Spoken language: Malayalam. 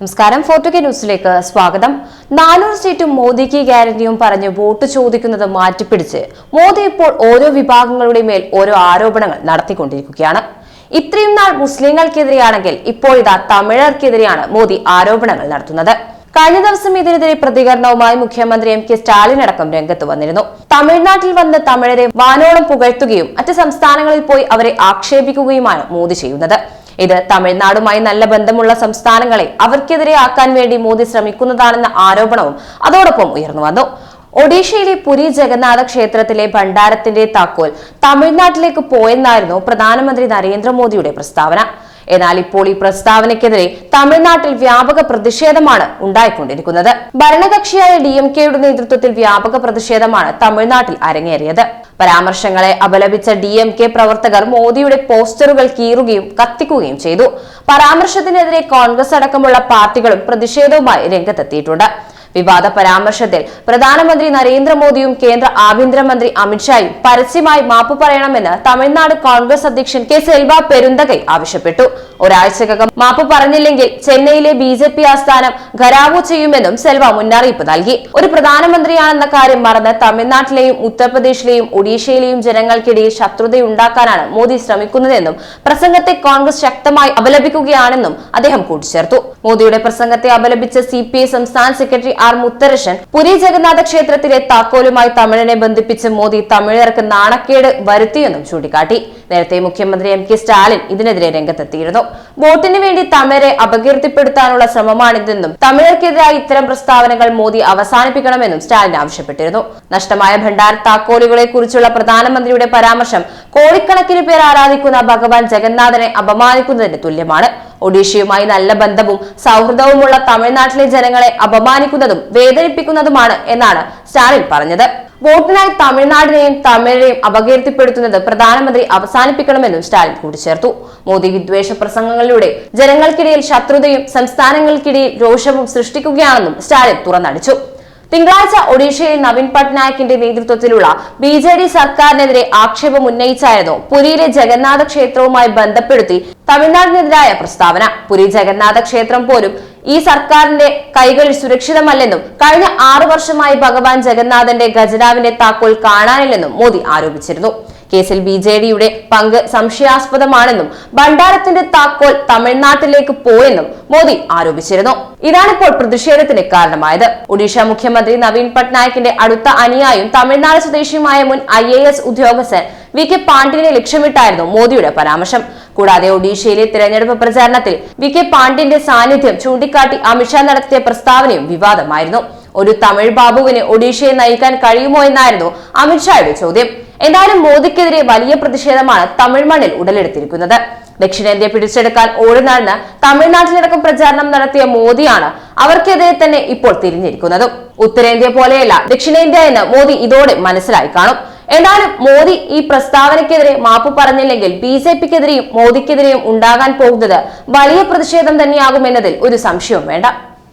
നമസ്കാരം. ഫോർട്ടു കെ ന്യൂസിലേക്ക് സ്വാഗതം. നാനൂറ് സീറ്റും മോദിക്ക് ഗ്യാരണ്ടിയും പറഞ്ഞ് വോട്ട് ചോദിക്കുന്നത് മാറ്റിപ്പിടിച്ച് മോദി ഇപ്പോൾ ഓരോ വിഭാഗങ്ങളുടെ മേൽ ഓരോ ആരോപണങ്ങൾ നടത്തിക്കൊണ്ടിരിക്കുകയാണ്. ഇത്രയും നാൾ മുസ്ലിങ്ങൾക്കെതിരെയാണെങ്കിൽ ഇപ്പോൾ ഇതാ തമിഴർക്കെതിരെയാണ് മോദി ആരോപണങ്ങൾ നടത്തുന്നത്. കഴിഞ്ഞ ദിവസം ഇതിനെതിരെ പ്രതികരണവുമായി മുഖ്യമന്ത്രി എം കെ സ്റ്റാലിൻ അടക്കം രംഗത്ത് വന്നിരുന്നു. തമിഴ്നാട്ടിൽ വന്ന് തമിഴരെ വാനോളം പുകഴ്ത്തുകയും മറ്റ് സംസ്ഥാനങ്ങളിൽ പോയി അവരെ ആക്ഷേപിക്കുകയുമാണ് മോദി ചെയ്യുന്നത്. ഇത് തമിഴ്നാടുമായി നല്ല ബന്ധമുള്ള സംസ്ഥാനങ്ങളെ അവർക്കെതിരെ ആക്കാൻ വേണ്ടി മോദി ശ്രമിക്കുന്നതാണെന്ന ആരോപണവും അതോടൊപ്പം ഉയർന്നു വന്നു. ഒഡീഷയിലെ പുരി ജഗന്നാഥ ക്ഷേത്രത്തിലെ ഭണ്ഡാരത്തിന്റെ താക്കോൽ തമിഴ്നാട്ടിലേക്ക് പോയെന്നായിരുന്നു പ്രധാനമന്ത്രി നരേന്ദ്രമോദിയുടെ പ്രസ്താവന. എന്നാൽ ഇപ്പോൾ ഈ പ്രസ്താവനയ്ക്കെതിരെ തമിഴ്നാട്ടിൽ വ്യാപക പ്രതിഷേധമാണ് ഉണ്ടായിക്കൊണ്ടിരിക്കുന്നത്. ഭരണകക്ഷിയായ ഡി എം കെയുടെ നേതൃത്വത്തിൽ വ്യാപക പ്രതിഷേധമാണ് തമിഴ്നാട്ടിൽ അരങ്ങേറിയത്. പരാമർശങ്ങളെ അപലപിച്ച ഡി എം കെ പ്രവർത്തകർ മോദിയുടെ പോസ്റ്ററുകൾ കീറുകയും കത്തിക്കുകയും ചെയ്തു. പരാമർശത്തിനെതിരെ കോൺഗ്രസ് അടക്കമുള്ള പാർട്ടികളും പ്രതിഷേധവുമായി രംഗത്തെത്തിയിട്ടുണ്ട്. വിവാദ പരാമർശത്തിൽ പ്രധാനമന്ത്രി നരേന്ദ്രമോദിയും കേന്ദ്ര ആഭ്യന്തരമന്ത്രി അമിത്ഷായും പരസ്യമായി മാപ്പ് പറയണമെന്ന് തമിഴ്നാട് കോൺഗ്രസ് അധ്യക്ഷൻ കെ സെൽവ പെരുന്തകൈ ആവശ്യപ്പെട്ടു. ഒരാഴ്ചക്കകം മാപ്പ് പറഞ്ഞില്ലെങ്കിൽ ചെന്നൈയിലെ ബി ജെ പി ആസ്ഥാനം ഖരാവോ ചെയ്യുമെന്നും സെൽവ മുന്നറിയിപ്പ് നൽകി. ഒരു പ്രധാനമന്ത്രിയാണെന്ന കാര്യം മറന്ന് തമിഴ്നാട്ടിലെയും ഉത്തർപ്രദേശിലെയും ഒഡീഷയിലെയും ജനങ്ങൾക്കിടയിൽ ശത്രുതയുണ്ടാക്കാനാണ് മോദി ശ്രമിക്കുന്നതെന്നും പ്രസംഗത്തെ കോൺഗ്രസ് ശക്തമായി അപലപിക്കുകയാണെന്നും അദ്ദേഹം കൂട്ടിച്ചേർത്തു. മോദിയുടെ പ്രസംഗത്തെ അപലപിച്ച സി സംസ്ഥാന സെക്രട്ടറി ആർ മുത്തരശൻ. പുരി ജഗന്നാഥ ക്ഷേത്രത്തിലെ താക്കോലുമായി തമിഴിനെ ബന്ധിപ്പിച്ച് മോദി തമിഴർക്ക് നാണക്കേട് വരുത്തിയെന്നും ചൂണ്ടിക്കാട്ടി. നേരത്തെ മുഖ്യമന്ത്രി എം കെ സ്റ്റാലിൻ ഇതിനെതിരെ രംഗത്തെത്തിയിരുന്നു. വോട്ടിന് വേണ്ടി തമിഴരെ അപകീർത്തിപ്പെടുത്താനുള്ള ശ്രമമാണിതെന്നും തമിഴർക്കെതിരായി ഇത്തരം പ്രസ്താവനകൾ മോദി അവസാനിപ്പിക്കണമെന്നും സ്റ്റാലിൻ ആവശ്യപ്പെട്ടിരുന്നു. നഷ്ടമായ ഭണ്ഡാർ താക്കോലുകളെ കുറിച്ചുള്ള പ്രധാനമന്ത്രിയുടെ പരാമർശം കോടിക്കണക്കിന് പേർ ആരാധിക്കുന്ന ഭഗവാൻ ജഗന്നാഥനെ അപമാനിക്കുന്നതിന് തുല്യമാണ്. ഒഡീഷയുമായി നല്ല ബന്ധവും സൗഹൃദവുമുള്ള തമിഴ്നാട്ടിലെ ജനങ്ങളെ അപമാനിക്കുന്നതും വേദനിപ്പിക്കുന്നതുമാണ് എന്നാണ് സ്റ്റാലിൻ പറഞ്ഞത്. വോട്ടിനായി തമിഴ്നാടിനെയും തമിഴരെയും അപകീർത്തിപ്പെടുത്തുന്നത് പ്രധാനമന്ത്രി അവസാനിപ്പിക്കണമെന്നും സ്റ്റാലിൻ കൂട്ടിച്ചേർത്തു. മോദി വിദ്വേഷ പ്രസംഗങ്ങളിലൂടെ ജനങ്ങൾക്കിടയിൽ ശത്രുതയും സംസ്ഥാനങ്ങൾക്കിടയിൽ രോഷവും സൃഷ്ടിക്കുകയാണെന്നും സ്റ്റാലിൻ തുറന്നടിച്ചു. തിങ്കളാഴ്ച ഒഡീഷയിൽ നവീൻ പട്നായിക്കിന്റെ നേതൃത്വത്തിലുള്ള ബി ജെ ഡി സർക്കാരിനെതിരെ ആക്ഷേപം ഉന്നയിച്ചായിരുന്നു പുരിയിലെ ജഗന്നാഥ ക്ഷേത്രവുമായി ബന്ധപ്പെടുത്തി തമിഴ്നാടിനെതിരായ പ്രസ്താവന. പുരി ജഗന്നാഥ ക്ഷേത്രം പോലും ഈ സർക്കാരിന്റെ കൈകളിൽ സുരക്ഷിതമല്ലെന്നും കഴിഞ്ഞ ആറു വർഷമായി ഭഗവാൻ ജഗന്നാഥന്റെ ഖജനാവിന്റെ താക്കോൽ കാണാനില്ലെന്നും മോദി ആരോപിച്ചിരുന്നു. കേസിൽ ബി ജെ ഡിയുടെ പങ്ക് സംശയാസ്പദമാണെന്നും ഭണ്ഡാരത്തിന്റെ താക്കോൽ തമിഴ്നാട്ടിലേക്ക് പോയെന്നും മോദി ആരോപിച്ചിരുന്നു. ഇതാണിപ്പോൾ പ്രതിഷേധത്തിന് കാരണമായത്. ഒഡീഷ മുഖ്യമന്ത്രി നവീൻ പട്നായിക്കിന്റെ അടുത്ത അനുയായും തമിഴ്നാട് സ്വദേശിയുമായ മുൻ ഐ എ എസ് ഉദ്യോഗസ്ഥൻ വി കെ പാണ്ഡ്യനെ ലക്ഷ്യമിട്ടായിരുന്നു മോദിയുടെ പരാമർശം. കൂടാതെ ഒഡീഷയിലെ തിരഞ്ഞെടുപ്പ് പ്രചാരണത്തിൽ വി കെ പാണ്ഡ്യന്റെ സാന്നിധ്യം ചൂണ്ടിക്കാട്ടി അമിത്ഷാ നടത്തിയ പ്രസ്താവനയും വിവാദമായിരുന്നു. ഒരു തമിഴ് ബാബുവിന് ഒഡീഷയെ നയിക്കാൻ കഴിയുമോ എന്നായിരുന്നു അമിത്ഷായുടെ ചോദ്യം. എന്നാലും മോദിക്കെതിരെ വലിയ പ്രതിഷേധമാണ് തമിഴ് മണ്ണിൽ ഉടലെടുത്തിരിക്കുന്നത്. ദക്ഷിണേന്ത്യ പിടിച്ചെടുക്കാൻ ഓടുന്നാണെന്ന് തമിഴ്നാട്ടിലടക്കം പ്രചാരണം നടത്തിയ മോദിയാണ് അവർക്കെതിരെ തന്നെ ഇപ്പോൾ തിരിഞ്ഞിരിക്കുന്നതും. ഉത്തരേന്ത്യ പോലെയല്ല ദക്ഷിണേന്ത്യ എന്ന് മോദി ഇതോടെ മനസ്സിലായി കാണും. എന്നാലും മോദി ഈ പ്രസ്താവനയ്ക്കെതിരെ മാപ്പ് പറഞ്ഞില്ലെങ്കിൽ ബി ജെ പിക്കെതിരെയും മോദിക്കെതിരെയും ഉണ്ടാകാൻ പോകുന്നത് വലിയ പ്രതിഷേധം തന്നെയാകുമെന്നതിൽ ഒരു സംശയവും വേണ്ട.